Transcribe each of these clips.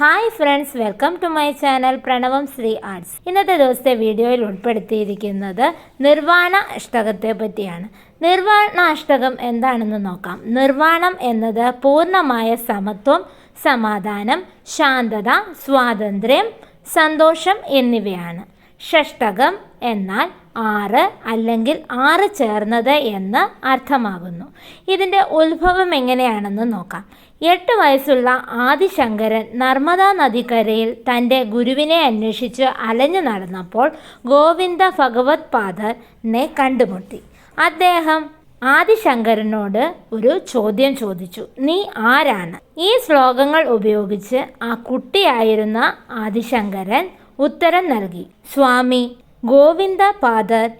Hi friends welcome to my channel Pranavam Sree arts ഇന്നത്തെ ദിവസത്തെ വീഡിയോയിൽ ഉൾപ്പെടുത്തിയിരിക്കുന്നത് നിർവാണ അഷ്ടകത്തെ പറ്റിയാണ്. നിർവാണ അഷ്ടകം എന്താണെന്ന് നോക്കാം. നിർവാണം എന്നത് പൂർണമായ സമത്വം സമാധാനം ശാന്തത സ്വാതന്ത്ര്യം സന്തോഷം എന്നിവയാണ്. ഷഷ്ടകം എന്നാൽ ആറ് അല്ലെങ്കിൽ ആറ് ചേർന്നത് എന്ന് അർത്ഥമാകുന്നു. ഇതിന്റെ ഉത്ഭവം എങ്ങനെയാണെന്ന് നോക്കാം. എട്ട് വയസ്സുള്ള ആദിശങ്കരൻ നർമ്മദാ നദിക്കരയിൽ തന്റെ ഗുരുവിനെ അന്വേഷിച്ച് അലഞ്ഞു നടന്നപ്പോൾ ഗോവിന്ദ ഭഗവത് പാദനെ കണ്ടുമുട്ടി. അദ്ദേഹം ആദിശങ്കരനോട് ഒരു ചോദ്യം ചോദിച്ചു. നീ ആരാണ്? ഈ ശ്ലോകങ്ങൾ ഉപയോഗിച്ച് ആ കുട്ടിയായിരുന്ന ആദിശങ്കരൻ ഉത്തരം നൽകി. സ്വാമി ഗോവിന്ദ പാദർ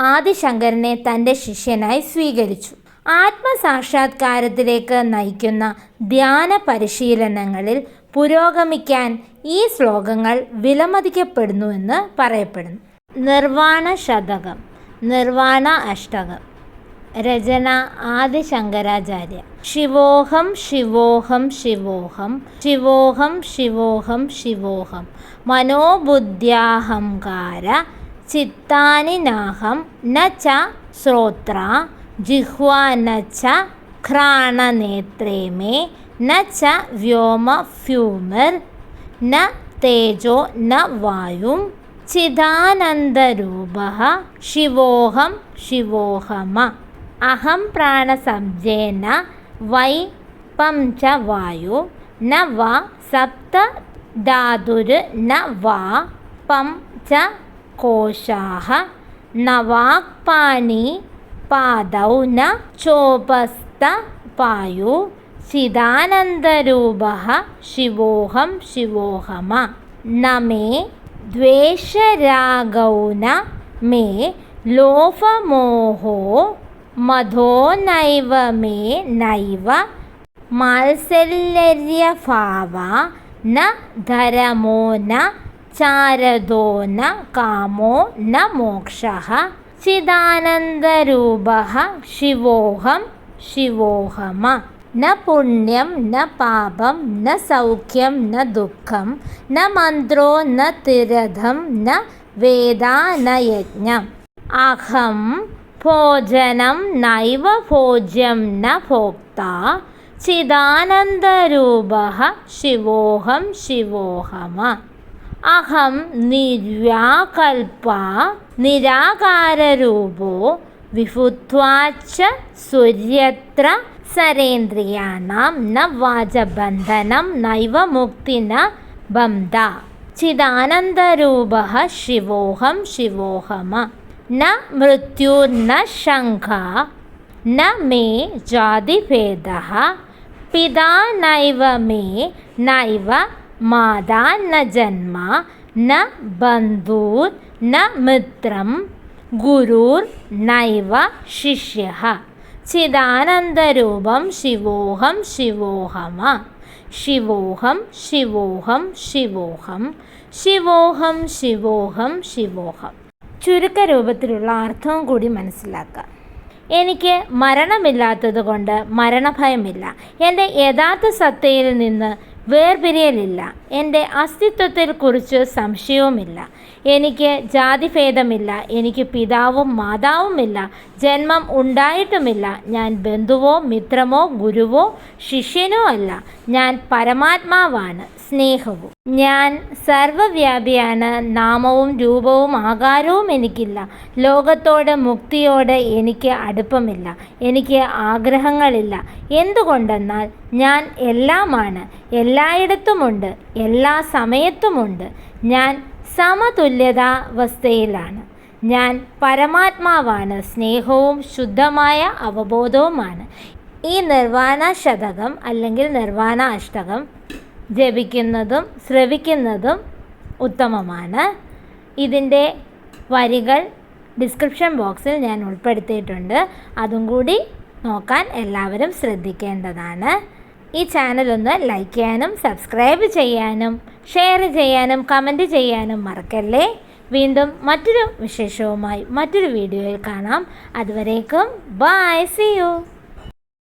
ആദിശങ്കരനെ തന്റെ ശിഷ്യനായി സ്വീകരിച്ചു. ആത്മസാക്ഷാത്കാരത്തിലേക്ക് നയിക്കുന്ന ധ്യാന പരിശീലനങ്ങളിൽ പുരോഗമിക്കാൻ ഈ ശ്ലോകങ്ങൾ വിലമതിക്കപ്പെടുന്നുവെന്ന് പറയപ്പെടുന്നു. നിർവാണ ശതകം നിർവാണ അഷ്ടകം രചന ആദിശങ്കരാചാര്യ. ശിവോഹം ശിവോഹം ശിവോഹം ശിവോഹം ശിവോഹം ശിവോഹം മനോബുദ്ധ്യാഹംകാര ചിത്താനിനാഹം ന ച ശ്രോത്ര ജിഹ്വാന ച മേ ന ച വ്യോമ ഫ്യൂമർ ന തേജോ ന വായും ചിദാനന്ദരൂപ ശിവോഹം ശിവോഹമ. അഹം പ്രാണസബ്ജേന വൈ പഞ്ച വായു ന വാ സപ്ത ധാതുര് ന വാ പം ച കോശാഹ നവാക്പാണി पादौ न चोपस्थपायु चिदानन्दरूपः शिवोऽहं शिवोऽहम न मे द्वेषरागौ न मे लोभमोहो मधो नैव मे नैव मात्सल्यभावा न धरमो न चारदो न कामो न मोक्षः चिदानन्दरूपः शिवोऽहं शिवोऽहम न पुण्यं न पापं न सौख्यं न दुःखं न मन्त्रो न तीर्थं न वेदा न यज्ञम् अहं भोजनं नैव भोज्यं न भोक्ता चिदानन्दरूपः शिवोऽहं शिवोऽहम അഹം നിരാകൽപ നിരാകാരൂപോ വിഭുത്വാച്ച സൂര്യത്ര സരേന്ദ്രിയാണാം ന വാചബന്ധനം നൈവ മുക്തി ന ബന്ധ. ചിദാനന്ദരൂപ ശിവോഹം ശിവോഹമ. ന മൃത്യുർന ശങ്ക ന മേ ജാതിഭേദ. പിതാ നൈവ മേ നൈവ മാതാ ന ജന്മ ന ബന്ധൂർ ന മിത്രം ഗുരുർ നൈവ ശിഷ്യ ചിദാനന്ദരൂപം ശിവോഹം ശിവോഹമ. ശിവോഹം ശിവോഹം ശിവോഹം. ശിവോഹം ശിവോഹം ശിവോഹം. ചുരുക്ക രൂപത്തിലുള്ള അർത്ഥവും കൂടി മനസ്സിലാക്കുക എനിക്ക് മരണമില്ലാത്തത് കൊണ്ട് മരണഭയമില്ല. എന്റെ യഥാർത്ഥ സത്തയിൽ നിന്ന് വേർപിരിയലില്ല. എന്റെ അസ്തിത്വത്തെക്കുറിച്ച് സംശയവുമില്ല. എനിക്ക് ജാതിഭേദമില്ല. എനിക്ക് പിതാവും മാതാവുമില്ല. ജന്മം ഉണ്ടായിട്ടുമില്ല. ഞാൻ ബന്ധുവോ മിത്രമോ ഗുരുവോ ശിഷ്യനോ അല്ല. ഞാൻ പരമാത്മാവാണ് സ്നേഹവും. ഞാൻ സർവവ്യാപിയാണ് നാമവും രൂപവും ആകാരവും എനിക്കില്ല. ലോകത്തോട് മുക്തിയോട് എനിക്ക് അടുപ്പമില്ല. എനിക്ക് ആഗ്രഹങ്ങളില്ല. എന്തുകൊണ്ടെന്നാൽ ഞാൻ എല്ലാമാണ്. എല്ലായിടത്തുമുണ്ട്. എല്ലാ സമയത്തുമുണ്ട്. ഞാൻ സമതുല്യതാവസ്ഥയിലാണ്. ഞാൻ പരമാത്മാവാണ്. സ്നേഹവും ശുദ്ധമായ അവബോധവുമാണ്. ഈ നിർവാണ ശതകം അല്ലെങ്കിൽ നിർവാണ അഷ്ടകം ജപിക്കുന്നതും ശ്രവിക്കുന്നതും ഉത്തമമാണ്. ഇതിന്റെ വരികൾ ഡിസ്ക്രിപ്ഷൻ ബോക്സിൽ ഞാൻ ഉൾപ്പെടുത്തിയിട്ടുണ്ട്. അതും കൂടി നോക്കാൻ എല്ലാവരും ശ്രദ്ധിക്കേണ്ടതാണ്. ഈ ചാനൽ ഒന്ന് ലൈക്ക് ചെയ്യാനും സബ്സ്ക്രൈബ് ചെയ്യാനും ഷെയർ ചെയ്യാനും കമന്റ് ചെയ്യാനും മറക്കല്ലേ? വീണ്ടും മറ്റൊരു വിശേഷവുമായി മറ്റൊരു വീഡിയോയിൽ കാണാം. അതുവരേക്കും ബൈ സി യു